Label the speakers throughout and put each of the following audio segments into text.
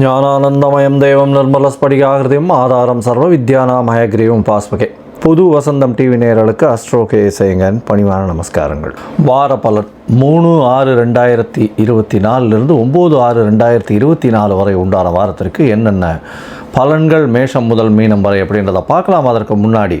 Speaker 1: ஞானானந்தமயம் தேவம் நிர்மலஸ்படிகாகிருதியும் ஆதாரம் சர்வ வித்யானாமயக்ரீவம் பாஸ்பகே. புது வசந்தம் டிவி நேரலுக்கு அஸ்ட்ரோ கே சேங்கன் பணிவான நமஸ்காரங்கள். வார பலன் மூணு ஆறு ரெண்டாயிரத்தி இருபத்தி நாலுலேருந்து ஒம்பது ஆறு ரெண்டாயிரத்தி இருபத்தி நாலு வரை உண்டான வாரத்திற்கு என்னென்ன பலன்கள் மேஷம் முதல் மீனம் வரை அப்படின்றத பார்க்கலாம். அதற்கு முன்னாடி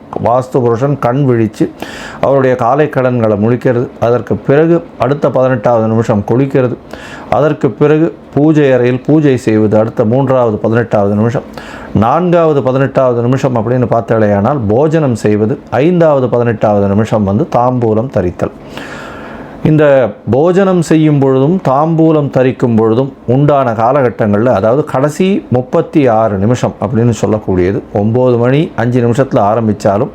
Speaker 1: வாஸ்து புருஷன் கண் விழித்து அவருடைய காலை கடன்களை முழிக்கிறது. அதற்கு பிறகு அடுத்த பதினெட்டாவது நிமிஷம் குளிக்கிறது. அதற்கு பிறகு பூஜை அறையில் பூஜை செய்வது அடுத்த மூன்றாவது பதினெட்டாவது நிமிஷம். நான்காவது பதினெட்டாவது நிமிஷம் அப்படின்னு பார்த்தாலேயானால் போஜனம் செய்வது ஐந்தாவது பதினெட்டாவது நிமிஷம் வந்து தாம்பூலம் தரித்தல். இந்த போஜனம் செய்யும் பொழுதும் தாம்பூலம் தரிக்கும் பொழுதும் உண்டான காலகட்டங்களில் அதாவது கடைசி முப்பத்தி ஆறு நிமிஷம் அப்படின்னு சொல்லக்கூடியது. ஒம்பது மணி அஞ்சு நிமிஷத்தில் ஆரம்பித்தாலும்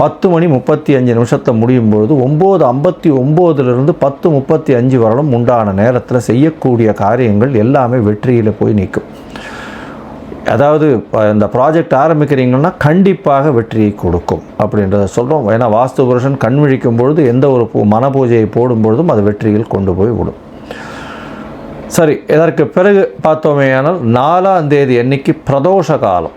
Speaker 1: பத்து மணி முப்பத்தி அஞ்சு நிமிஷத்தில் முடியும் பொழுது ஒம்பது ஐம்பத்தி ஒம்போதுலேருந்து பத்து முப்பத்தி அஞ்சு வரலும் உண்டான நேரத்தில் செய்யக்கூடிய காரியங்கள் எல்லாமே வெற்றியில் போய் நிற்கும். அதாவது இப்போ இந்த ப்ராஜெக்ட் ஆரம்பிக்கிறீங்கன்னா கண்டிப்பாக வெற்றியை கொடுக்கும் அப்படின்றத சொல்கிறோம் ஏன்னா வாஸ்து புருஷன் கண் விழிக்கும் பொழுது எந்த ஒரு பூ மன பூஜையை போடும் பொழுதும் அது வெற்றியில் கொண்டு போய் விடும். சரி இதற்கு பிறகு பார்த்தோமேயானால் நாலாம் தேதி அன்னைக்கு பிரதோஷ காலம்.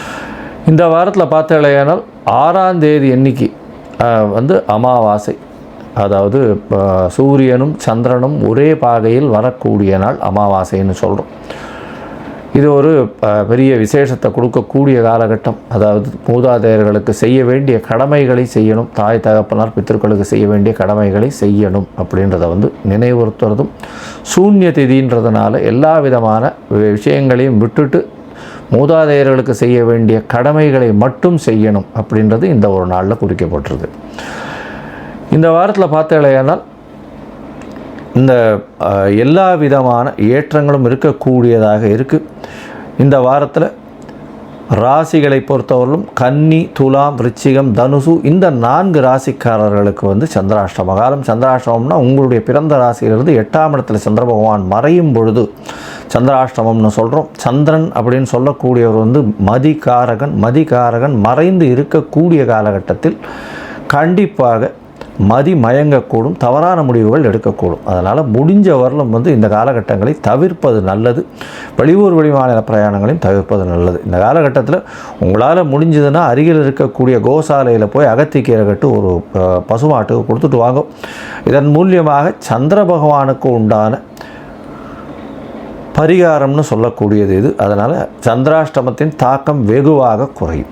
Speaker 1: இந்த வாரத்தில் பார்த்தீங்களேனால் ஆறாம் தேதி எண்ணிக்கை வந்து அமாவாசை. அதாவது சூரியனும் சந்திரனும் ஒரே பாகையில் வரக்கூடிய நாள் அமாவாசைன்னு சொல்கிறோம் இது ஒரு பெரிய விசேஷத்தை கொடுக்கக்கூடிய காலகட்டம். அதாவது மூதாதையர்களுக்கு செய்ய வேண்டிய கடமைகளை செய்யணும். தாய் தகப்பனார் பித்தர்களுக்கு செய்ய வேண்டிய கடமைகளை செய்யணும் அப்படின்றத வந்து நினைவுறுத்துறதும் சூன்ய திதின்றதுனால எல்லா விதமான விஷயங்களையும் விட்டுட்டு மூதாதையர்களுக்கு செய்ய வேண்டிய கடமைகளை மட்டும் செய்யணும் அப்படின்றது இந்த ஒரு நாளில் குறிக்கப்பட்டிருக்கு இந்த வாரத்தில் பார்த்தேனால் இந்த எல்லா விதமான ஏற்றங்களும் இருக்கக்கூடியதாக இருக்குது இந்த வாரத்தில் ராசிகளை பொறுத்தவரையிலும் கன்னி துலாம் விருச்சிகம் தனுசு இந்த நான்கு ராசிக்காரர்களுக்கு வந்து சந்திராஷ்டம காலம் சந்திராஷ்டமம்னா உங்களுடைய பிறந்த ராசியிலிருந்து எட்டாம் இடத்துல சந்திர பகவான் மறையும் பொழுது சந்திராஷ்டமம்னு சொல்கிறோம் சந்திரன் அப்படின்னு சொல்லக்கூடியவர் வந்து மதிகாரகன் மதிகாரகன் மறைந்து இருக்கக்கூடிய காலகட்டத்தில் கண்டிப்பாக மதி மயங்கக்கூடும் தவறான முடிவுகள் எடுக்கக்கூடும். அதனால் முடிஞ்ச வரலும் வந்து இந்த காலகட்டங்களை தவிர்ப்பது நல்லது. வெளியூர் வெளிமாநில பிரயாணங்களையும் தவிர்ப்பது நல்லது. இந்த காலகட்டத்தில் உங்களால் முடிஞ்சதுன்னா அருகில் இருக்கக்கூடிய கோசாலையில் போய் அகத்திக்கீரை கட்டு ஒரு பசுமாட்டுக்கு கொடுத்துட்டு வாங்க. இதன் மூலியமாக சந்திர பகவானுக்கு உண்டான பரிகாரம்னு சொல்லக்கூடியது இது. அதனால் சந்திராஷ்டமத்தின் தாக்கம் வெகுவாக குறையும்.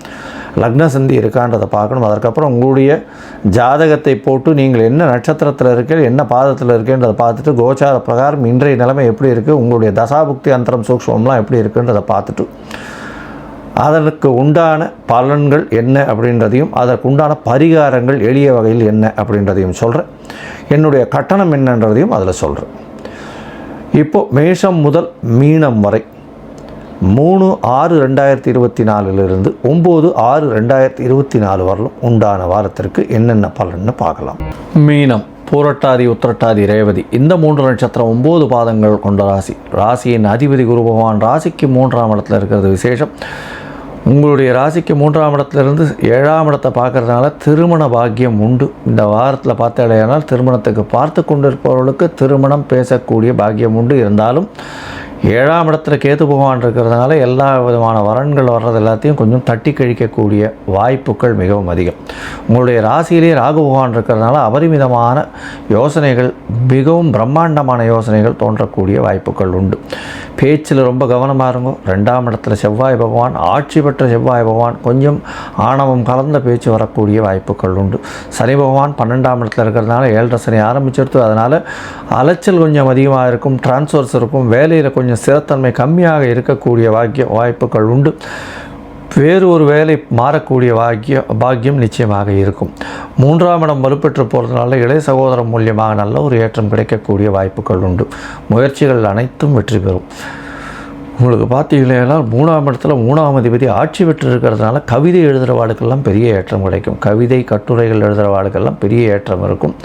Speaker 1: லக்ன சந்தி இருக்கான்றதை பார்க்கணும். அதற்கப்புறம் உங்களுடைய ஜாதகத்தை போட்டு நீங்கள் என்ன நட்சத்திரத்தில் இருக்கீங்க என்ன பாதத்தில் இருக்கேன்றதை பார்த்துட்டு கோச்சார பிரகாரம் இன்றைய நிலைமை எப்படி இருக்குது உங்களுடைய தசாபுக்தி அந்தரம் சூக்ஷ்மம்லாம் எப்படி இருக்குன்றதை பார்த்துட்டு அதற்கு உண்டான பலன்கள் என்ன அப்படின்றதையும் அதற்கு உண்டான பரிகாரங்கள் எளிய வகையில் என்ன அப்படின்றதையும் சொல்கிறேன் என்னுடைய கட்டணம் என்னன்றதையும் அதில் சொல்கிறேன் இப்போது மேஷம் முதல் மீனம் வரை மூணு ஆறு ரெண்டாயிரத்தி இருபத்தி நாலுலேருந்து ஒம்பது ஆறு ரெண்டாயிரத்தி இருபத்தி நாலு வரலும் உண்டான வாரத்திற்கு என்னென்ன பலன்னு பார்க்கலாம். மீனம் பூரட்டாதி உத்திரட்டாதி ரேவதி இந்த மூன்று நட்சத்திரம் ஒம்பது பாதங்கள் கொண்ட ராசி. ராசியின் அதிபதி குரு பகவான் ராசிக்கு மூன்றாம் இடத்துல இருக்கிறது விசேஷம். உங்களுடைய ராசிக்கு மூன்றாம் இடத்துலேருந்து ஏழாம் இடத்தை பார்க்கறதுனால திருமண பாக்கியம் உண்டு. இந்த வாரத்தில் பார்த்தாலேயானால் திருமணத்துக்கு பார்த்து கொண்டிருப்பவர்களுக்கு திருமணம் பேசக்கூடிய பாக்கியம் உண்டு. இருந்தாலும் ஏழாம் இடத்துல கேது பகவான் இருக்கிறதுனால எல்லா விதமான வரன்கள் வர்றது எல்லாத்தையும் கொஞ்சம் தட்டி கழிக்கக்கூடிய வாய்ப்புகள் மிகவும் அதிகம். உங்களுடைய ராசியிலே ராகு பகவான் இருக்கிறதுனால அபரிமிதமான யோசனைகள் மிகவும் பிரம்மாண்டமான யோசனைகள் தோன்றக்கூடிய வாய்ப்புகள் உண்டு. பேச்சில் ரொம்ப கவனமாக இருக்கும் ரெண்டாம் இடத்துல செவ்வாய் பகவான் ஆட்சி பெற்ற செவ்வாய் பகவான் கொஞ்சம் ஆணவம் கலந்த பேச்சு வரக்கூடிய வாய்ப்புகள் உண்டு. சனி பகவான் பன்னெண்டாம் இடத்துல இருக்கிறதுனால ஏழரை சனி ஆரம்பிச்சிருத்து அதனால் அலைச்சல் கொஞ்சம் அதிகமாக இருக்கும் டிரான்ஸ்ஃபர்ஸ் இருக்கும் வேலையில் கொஞ்சம் சிறத்தன்மை கம்மியாக இருக்கக்கூடிய வாக்கிய வாய்ப்புகள் உண்டு. வேறு ஒரு வேலை மாறக்கூடிய பாக்கிய பாக்கியம் நிச்சயமாக இருக்கும். மூன்றாம் இடம் வலுப்பெற்று போகிறதுனால இளைய சகோதரம் மூலியமாக நல்ல ஒரு ஏற்றம் கிடைக்கக்கூடிய வாய்ப்புகள் உண்டு. முயற்சிகள் அனைத்தும் வெற்றி பெறும். உங்களுக்கு பார்த்தீங்கன்னா மூணாம் இடத்துல மூணாம் அதிபதி ஆட்சி பெற்று இருக்கிறதுனால கவிதை எழுதுகிற வாழ்க்கெல்லாம் பெரிய ஏற்றம் கிடைக்கும். கவிதை கட்டுரைகள் எழுதுகிற வாழ்க்கெல்லாம் பெரிய ஏற்றம் இருக்கும்.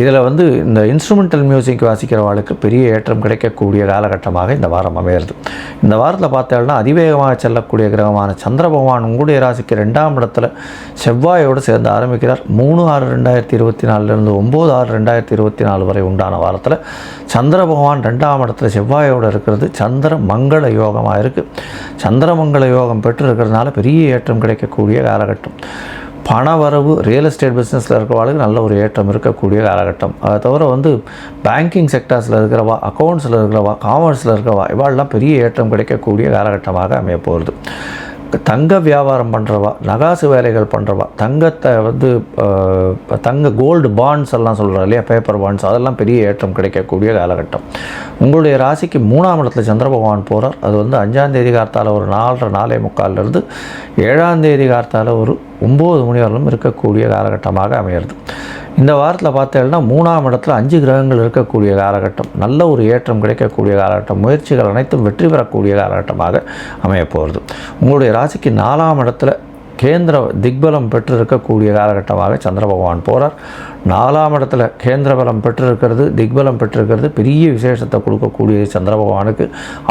Speaker 1: இதில் வந்து இந்த இன்ஸ்ட்ருமெண்டல் மியூசிக் வாசிக்கிறவர்களுக்கு பெரிய ஏற்றம் கிடைக்கக்கூடிய காலகட்டமாக இந்த வாரம் அமையிறது. இந்த வாரத்தில் பார்த்தோம்னா அதிவேகமாக செல்லக்கூடிய கிரகமான சந்திர பகவான் உங்களுடைய ராசிக்கு ரெண்டாம் இடத்துல செவ்வாயோடு சேர்ந்து ஆரம்பிக்கிறார். மூணு ஆறு ரெண்டாயிரத்தி இருபத்தி நாலுலேருந்து ஒம்பது ஆறு ரெண்டாயிரத்தி இருபத்தி நாலு வரை உண்டான வாரத்தில் சந்திர பகவான் ரெண்டாம் இடத்துல செவ்வாயோடு இருக்கிறது. சந்திர மங்கள யோகமாக இருக்குது சந்திரமங்கள யோகம் பெற்று இருக்கிறதுனால பெரிய ஏற்றம் கிடைக்கக்கூடிய காலகட்டம். பண வரவு ரியல் எஸ்டேட் பிஸ்னஸில் இருக்கிறவாளுக்கு நல்ல ஒரு ஏற்றம் இருக்கக்கூடிய காலகட்டம். அதை தவிர வந்து பேங்கிங் செக்டர்ஸில் இருக்கிறவா அக்கௌண்ட்ஸில் இருக்கிறவா காமர்ஸில் இருக்கிறவா இவாளெல்லாம் பெரிய ஏற்றம் கிடைக்கக்கூடிய காலகட்டமாக அமைய போகிறது தங்க வியாபாரம் பண்ணுறவா நகாசு வேலைகள் பண்ணுறவா தங்கத்தை வந்து தங்க கோல்டு பாண்ட்ஸ் எல்லாம் சொல்கிறோம் இல்லையா? பேப்பர் பாண்ட்ஸ் அதெல்லாம் பெரிய ஏற்றம் கிடைக்கக்கூடிய காலகட்டம். உங்களுடைய ராசிக்கு மூணாம் இடத்துல சந்திர பகவான் போகிறார் அது வந்து அஞ்சாம் தேதி ஒரு நாலரை நாலே முக்கால்லேருந்து ஏழாம் தேதி ஒரு ஒம்பது மணி வரலும் இருக்கக்கூடிய காலகட்டமாக அமையிறது. இந்த வாரத்தில் பார்த்தீங்கன்னா மூணாம் இடத்துல அஞ்சு கிரகங்கள் இருக்கக்கூடிய காலகட்டம். நல்ல ஒரு ஏற்றம் கிடைக்கக்கூடிய காலகட்டம். முயற்சிகள் அனைத்தும் வெற்றி பெறக்கூடிய காலகட்டமாக அமையப்போகிறது உங்களுடைய ராசிக்கு நாலாம் இடத்துல கேந்திர திக்பலம் பெற்றிருக்கக்கூடிய காலகட்டமாக சந்திர பகவான் போகிறார் நாலாம் இடத்துல கேந்திர பலம் பெற்றிருக்கிறது திக்பலம் பெற்றிருக்கிறது பெரிய விசேஷத்தை கொடுக்கக்கூடிய சந்திர பகவானுக்கு.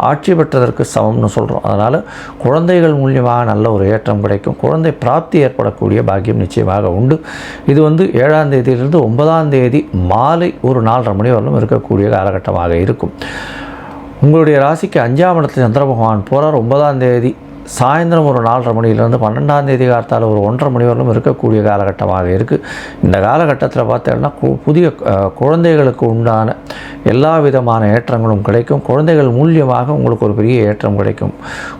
Speaker 1: ஆட்சி பெற்றதற்கு சமம்னு சொல்கிறோம் அதனால் குழந்தைகள் மூலியமாக நல்ல ஒரு ஏற்றம் கிடைக்கும். குழந்தை பிராப்தி ஏற்படக்கூடிய பாக்கியம் நிச்சயமாக உண்டு. இது வந்து ஏழாம் தேதியிலிருந்து ஒன்பதாம் தேதி மாலை ஒரு நாலரை மணி வரலும் இருக்கக்கூடிய காலகட்டமாக இருக்கும். உங்களுடைய ராசிக்கு அஞ்சாம் இடத்துல சந்திர பகவான் போகிறார் ஒன்பதாம் தேதி சாயந்தரம் ஒரு நாலரை மணிலேருந்து பன்னெண்டாம் தேதி காலத்தால் ஒரு ஒன்றரை மணி வரலும் இருக்கக்கூடிய காலகட்டமாக இருக்குது இந்த காலகட்டத்தில் பார்த்தீங்கன்னா கு- புதிய குழந்தைகளுக்கு உண்டான எல்லா விதமான ஏற்றங்களும் கிடைக்கும். குழந்தைகள் மூலியமாக உங்களுக்கு ஒரு பெரிய ஏற்றம் கிடைக்கும்.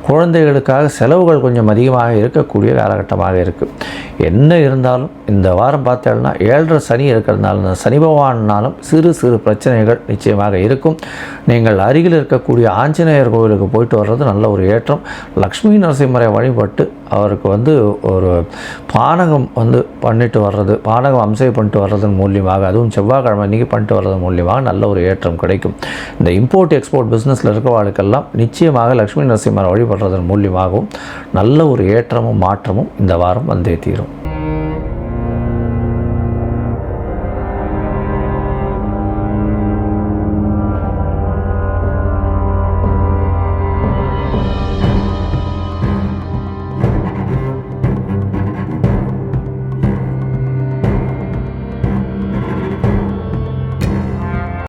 Speaker 1: குழந்தைகளுக்காக செலவுகள் கொஞ்சம் அதிகமாக இருக்கக்கூடிய காலகட்டமாக இருக்குது என்ன இருந்தாலும் இந்த வாரம் பார்த்தீங்கன்னா ஏழரை சனி இருக்கிறதுனால இந்த சனி பகவானாலும் சிறு சிறு பிரச்சனைகள் நிச்சயமாக இருக்கும். நீங்கள் அருகில் இருக்கக்கூடிய ஆஞ்சநேயர் கோவிலுக்கு போயிட்டு வர்றது நல்ல ஒரு ஏற்றம். லக்ஷ்மி நரசிம்மரை வழிபட்டு அவருக்கு வந்து ஒரு பானகம் வந்து பண்ணிட்டு வர்றது பானகம் அம்சை பண்ணிட்டு வர்றதன் மூலியமாக அதுவும் செவ்வாய்க்கிழமை இன்றைக்கி பண்ணிட்டு வர்றது மூலியமாக நல்ல ஒரு ஏற்றம் கிடைக்கும். இந்த இம்போர்ட் எக்ஸ்போர்ட் பிஸ்னஸில் இருக்கிறவர்களுக்கெல்லாம் நிச்சயமாக லக்ஷ்மி நரசிம்மரை வழிபடுறதன் மூலியமாகவும் நல்ல ஒரு ஏற்றமும் மாற்றமும் இந்த வாரம் வந்தே தீரும்.